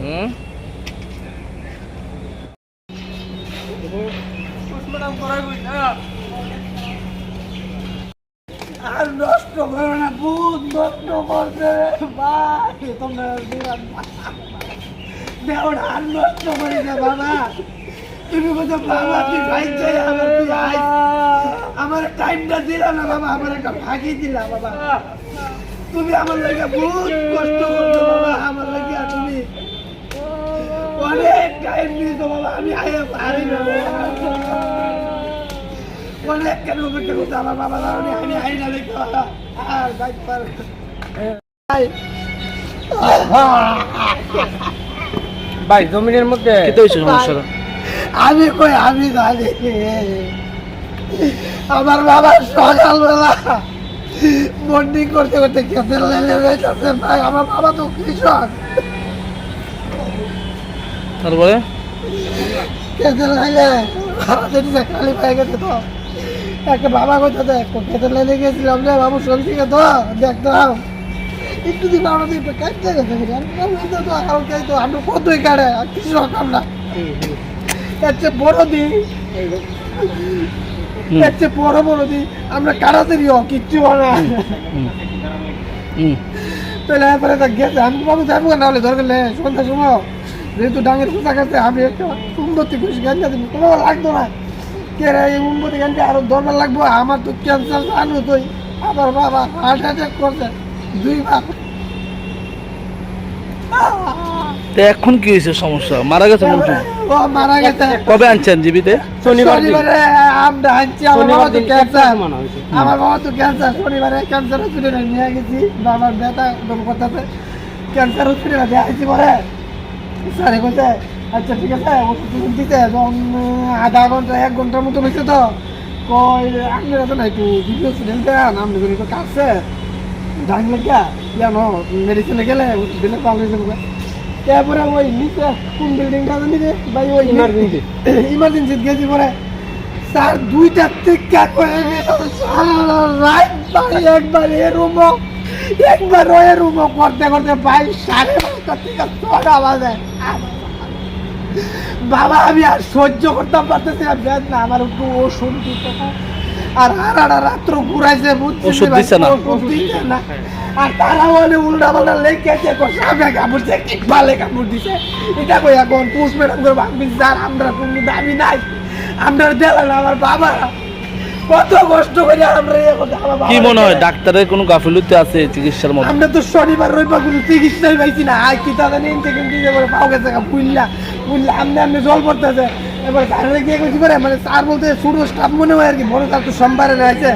হুম আর নষ্ট করো না ভূত নষ্ট করছে ভাই তোমরা দিলাম দেওয়া আর নষ্ট করি না বাবা তুমি বলছো বাবা তুই ভাই চাই আমার তুই আইস আমার টাইমটা দিলা না বাবা আমার একটা ফাঁকি দিলা বাবা তুমি আমার লাগে বহুত কষ্ট করছ বাবা আমার লাগে তুমি অনেক টাইম দিয়েছ বাবা আমি আয়া পারি না বাবা। অনেক কেন অপেক্ষা করতে আমার বাবা দাঁড়ানি আমি আই না দেখতে বাবা। আর বাইক পার। ভাই জমিনের মধ্যে কি তো হয়েছে সমস্যাটা আমি কই আমি জানি আমার বাবা সকালবেলা মন্ডিং করতে করতে খেতে গেছে ভাই আমার বাবা তো কৃষক। তারপরে? খেতে যে খালি পায়ে গেছে তো। একটা বাবা কোথা দেখ? খেতে লেগে গেছিলাম রে বাবু সবজি কে তো। দেখতাম একটু দিন আমরা তো একটু কাটতে গেছে। তো তো তো আমরা কতই কাটে কৃষক আমরা এর চেয়ে বড় দিন। এর চেয়ে বড় বড় আমরা কাটাতেই হোক কিচ্ছু হয় না। তাহলে এরপরে তো গেছে আমি বাবু যাব না হলে? দরকার নেই সন্ধ্যার সময় যেহেতু ডাঙের পূজা করতে আমি একটু উন্নতি খুশি গান গাছি কোনো লাগতো না। কে রে এই উন্নতি গানটা আরও দরকার লাগবো? আমার তো ক্যান্সার জানো তুই আমার বাবা হার্ট অ্যাটাক করছে। দুইবার। তো এখন কি হয়েছে সমস্যা? মারা গেছে মন্টু ও মারা গেছে। কবে আনছেন জীবিতে? শনিবার দিন। শনিবারে আমরা আনছি আমার বাবা তো ক্যান্সার মনে হয়েছে। আমার বাবা তো ক্যান্সার শনিবারে ক্যান্সার হসপিটালে নিয়ে গেছি। বাবার ব্যথা একদম করতেছে। ক্যান্সার হসপিটালে দেখাইছি পরে। স্যারে বলছে আচ্ছা ঠিক আছে ওষুধ দিতে যখন আধা ঘণ্টা এক ঘণ্টার মতো হয়েছে তো। কই আপনার না একটু ভিডিও দেন আপনি মেডিসিনে গেলে ওষুধ দিলে ভালো যাবে তারপরে ওই নিচে কোন বিল্ডিংটা জানি রে? ভাই ওই Emergency। ইমার্জেন্সি গেছি পরে। স্যার দুইটা টিকা করে রাইট ভাই একবার এ রুমো একবার ওই রুমো করতে করতে ভাই সাড়ে পাঁচটা থেকে ছটা বাজে। বাবা আমি আর সহ্য করতে পারতেছি না। আমার একটু ওষুধ দিতে। আর রাত্র ঘুরাইছে বুঝছি না? আর তারা বলে উল্টা পাল্টা লেগেছে সামনে দিছে এটা কই এখন পুষ ম্যাডাম করে স্যার আমরা কোনো দাবি নাই। আমরা দিলাম না আমার বাবা কত কষ্ট করে আমরা কি মনে হয় ডাক্তারের কোনো গাফিলতি আছে চিকিৎসার মধ্যে? আমরা তো শনিবার রবিবার কোনো চিকিৎসাই পাইছি না। আর কি তাদের দিয়ে করে পাও গেছে বুঝলা বুঝলা আমনে আমনে জল পড়তেছে। এবার গিয়ে করে মানে স্যার বলতে ছোট স্টাফ মনে হয় আর কি বড় স্যার তো সোমবারে রয়েছে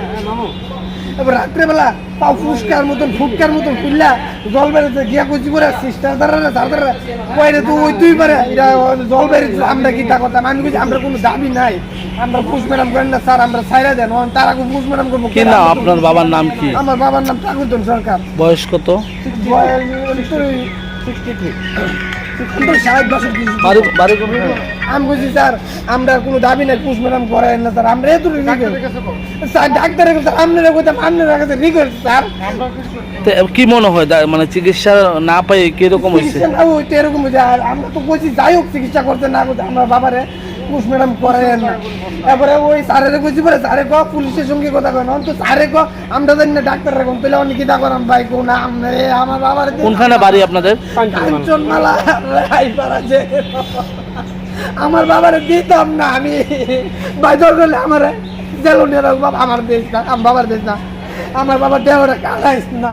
এবার রাত্রেবেলা তাও ফুসকার মতন ফুটকার মতন খুললা জল বেড়েছে গিয়া কচি করে সিস্টার দ্বারা স্যার দ্বারা কইরে তো ওই তুই পারে এটা জল বেড়েছে আমরা কি তা করতাম? আমি কইছি আমরা কোনো দাবি নাই আমরা পুষ ম্যাডাম করেন না স্যার আমরা ছাইরা দেন তারা পুষ ম্যাডাম করব কি নাম? আপনার বাবার নাম কি? আমার বাবার নাম ঠাকুরধন সরকার। বয়স কত? কবে? আমি বলছি স্যার আমরা কোনো দাবি নাই পুষ ম্যাডাম করেন না স্যার। আমরা এত স্যার ডাক্তারের কাছে আপনারা কইতাম আপনারা কাছে রিকোয়েস্ট স্যার। কি মনে হয় মানে চিকিৎসা না পাই কীরকম হয়েছে চিকিৎসা না ওই তো এরকম হয়েছে আর আমরা তো বলছি যাই হোক চিকিৎসা করতে না করতে আমরা বাবারে পুষ ম্যাডাম করেন না। এরপরে ওই স্যারের কইছি পরে স্যারে ক পুলিশের সঙ্গে কথা কয় না। তো স্যারে ক আমরা জানি না ডাক্তার রাখুন তাহলে অনেক কিতা করাম ভাই কোন আমরা আমার বাবার কোনখানে বাড়ি আপনাদের? কাঞ্চনমালা রায়পাড়া যে। আমার বাবারে দিতাম না আমি। ভাই দর করলে আমার জেলুনের বাবা আমার দেশ না আমার বাবার দেশ না। আমার বাবার দেহটা কালাইস না।